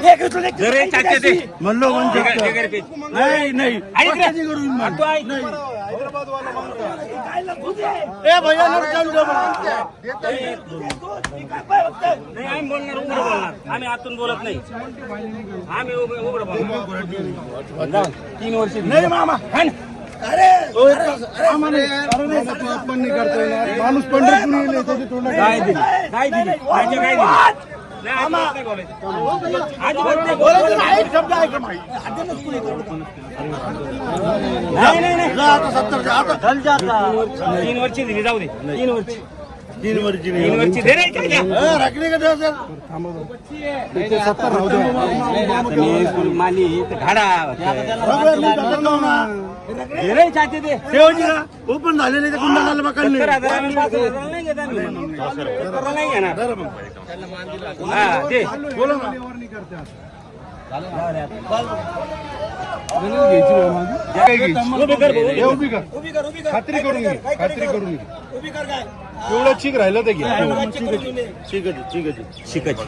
जरे चाचे ते म्हणलो. नाही नाही. आम्ही बोलणार उघड बोलणार. आम्ही आतून बोलत नाही. आम्ही उघड बोलणार. तीन वर्ष नाही मामा. अरे. माणूस पंढरपूर काय दिली काय दिली काय दिली तीन वर्ष दिली जाऊ दे. तीन वर्ष. तीन वर्षी तीन वर्ष दे रे काय राखली का? माली घाडा ओपन झालेले ते गुंडा झालं नाही नाही घेणार. हा ते बोला ना. उभी कर उभी कर उभी कर. खात्री करून घे खात्री करून घे. उभी कर काय? एवढं चीक राहिलं ते घे. ठीक ठीक आहे ठीक आहे शिकायची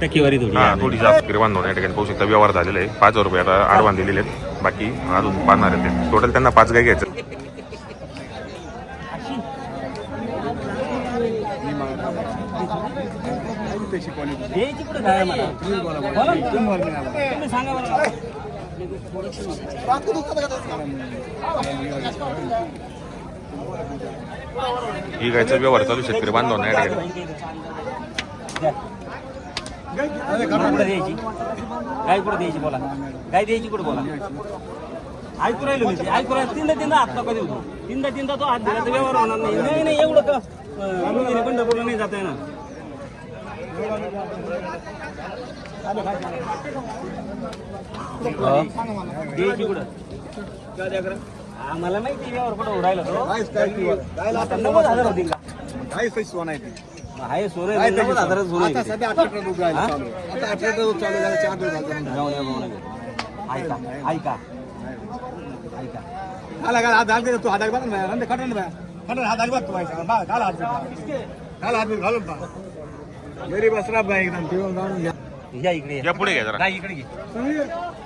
टक्केवारी थोडी. हा थोडी जास्त गिरवान दोन या ठिकाणी पाहू शकता. व्यवहार झालेला आहे पाच हजार रुपये आता आडवान दिलेले आहेत. बाकी अजून बांधणार आहेत ते. टोटल त्यांना पाच गाय घ्यायचं ही गायचा व्यवहार चालू शेतकरी बांधव नाही द्यायची. गाय कुठं द्यायची बोला. गाय द्यायची कुठं बोला? ऐकू राहिलो मी ऐकू राहिलो. तीनदा तीनदा हात नका देऊ तीनदा तीनदा तो हात दिला तर व्यवहार होणार नाही. नाही नाही एवढं का? अं, मुलीने पंढरपूरला नाही जाता ना. द्यायची कुठं? आम्हाला माहिती व्यवहार कुठं होऊ राहिला तो. आता नव्वद हजार होतील का? आहे सोनं आहे, नव्वद हजाराचं सोनं आहे ते. हा? ऐका या इकडे या पुढे घ्या जरा काय इकडे घे वर रे, बस, रे. वर मग काय घ्या. येणार नाही येणार नाही नाही नाही काही नाही काही नाही खडे इथे. थोडी चालायला का बरं ते खडे आणि वरती चिकन मीठ गाईला वापरले तर कुठलीच अडचण नाही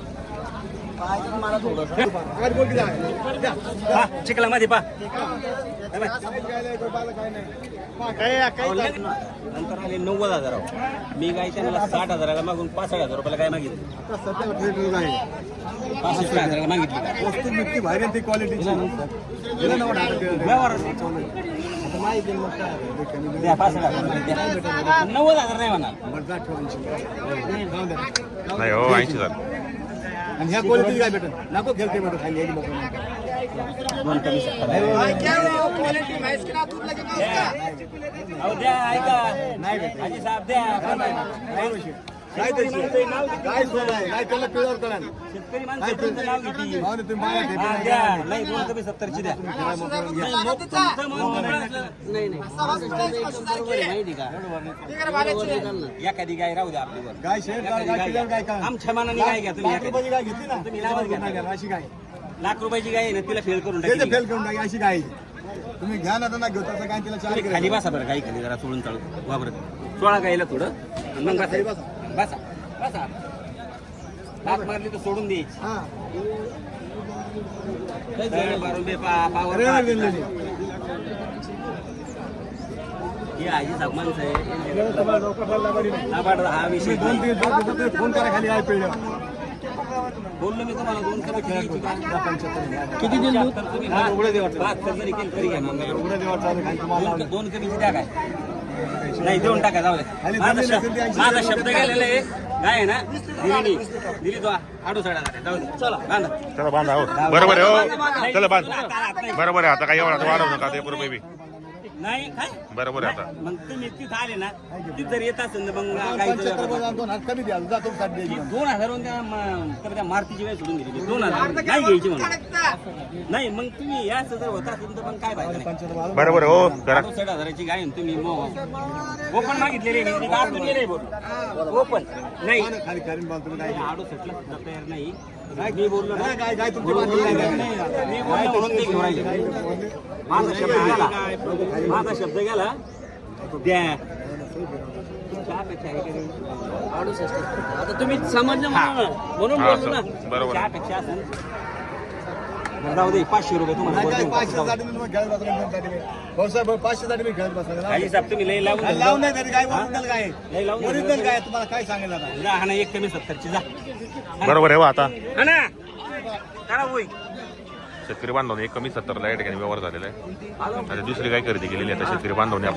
चिकला मध्ये पा. नंतर आले नव्वद हजार मी काय त्यांना साठ हजाराला मागून पासष्ट हजार रुपयाला काय मागितलं? पासष्ट हजाराला मागितली व्यवहार द्या पासष्ट हजार नव्वद हजार नाही म्हणा नाही हो ऐंशी हजार. आणि ह्या क्वालिटी काय भेटत नको खेळते भेटत. खाली दोन कमी सत्तर. अहो काय सोय आहे? काय त्याला पिळवर करा शेतकरी माणसं तुमचं नाव घेतील. भावने तुम्ही मागा ठेपी हा, नाही द्या. नाही दोन सत्तरची द्या. नाही, मग तुमचं मन मोकळं असलं- नाही. नाही. बरोबर आहे, माहिती का? एखादी गाय राहू द्या आपल्यावर गाय शेर एखादी गाय गाय पिळवर घ्या. काय का? आमच्या मनाने गाय घ्या तुम्ही लाख एखादी. रुपयाची गाय घेतली ना? तुम्ही नावात घ्या. नाही घ्या, अशी गाय. लाख रुपयाची गाय आहे ना तिला फेल करून त्याचे टाकली. फेल करून टाकी अशी गाय. तुम्ही घ्या ना तर ना घेऊ तसं काय तिला चार तुम्ही खाली बसा बरं गाई खाली जरा सोडून चालू. वापरत सोळा गाईला थोडं. आणि मग बसा. बसा. बसा हात मारली तर सोडून द्यायची हा. दळ, बारुंबे, पा- पावर. ही आजी साहेब. आहे हा विषय. फोन करा खाली पिळल्यावर बोललो मी तुम्हाला दोन कमी द्यायची का? किती दिल तुम्ही हा, उघडे देवा तरी घ्या मग. दोन कमीची द्या काय? नाही देऊन टाका जाऊ दे. माझा शब्द माझा शब्द गेलेला आहे. गाय आहे ना? दिली नाही दिली तो आडू साडा जाऊ दे. चला. बांधा. चला बांधा हो. बरोबर आहे हो. चला बांध. बरोबर आहे आता काही एवढा वाढवू नका ते बी. नाही काय? बरोबर आहे आता. मग तुम्ही तिथं आले ना तिथं जर येत असेल तर मग व्यापार. दोन हात कमी द्या जातो ती दोन हजारवरून त्या म- तर त्या मारुतीची वेळ सोडून दिली. दोन हजार नाही घ्यायची म्हणून. नाही मग तुम्ही या असं जर होत असेल तर मग काय पाहिजे बरोबर आहे हो करा. साठ हजाराची गाय आहे तुम्ही मग ओपन मागितलेली आहे. मी आतून गेले ओपन. नाही. खाली खाली बाल तुम्ही काय आडू सेटला सुद्धा तयार नाही. मी बोललो ना काय काय तुमची मी बोललो म्हणून ते घेऊन राहिले. माझा शब्द गेला माझा शब्द गेला. द्या. आता तुम्ही समजलं म्हणून म्हणून बोललो ना. बरोबर. बरं, जाऊ दे पाचशे रुपये तुम्हाला काय. पाचशे साठी मी खेळत बसला दोनसाठी मी भाऊसाहेब पाचशे साठी मी खेळत बसला काही साहेब तुम्ही लई लावून लावून. नाही तरी काय ओरिजिनल काय? लावून ओरिजिनल. काय तुम्हाला काय सांगेल आता? जा हा ना एक कमी सत्तरची जा. बरोबर आहे हो आता. हा ना करा होई शेतकरी बांधवांनी एक कमी सत्तरला या ठिकाणी व्यवहार झालेला आहे. आता दुसरी काय खरेदी केलेली आहे आता शेतकरी बांधवांनी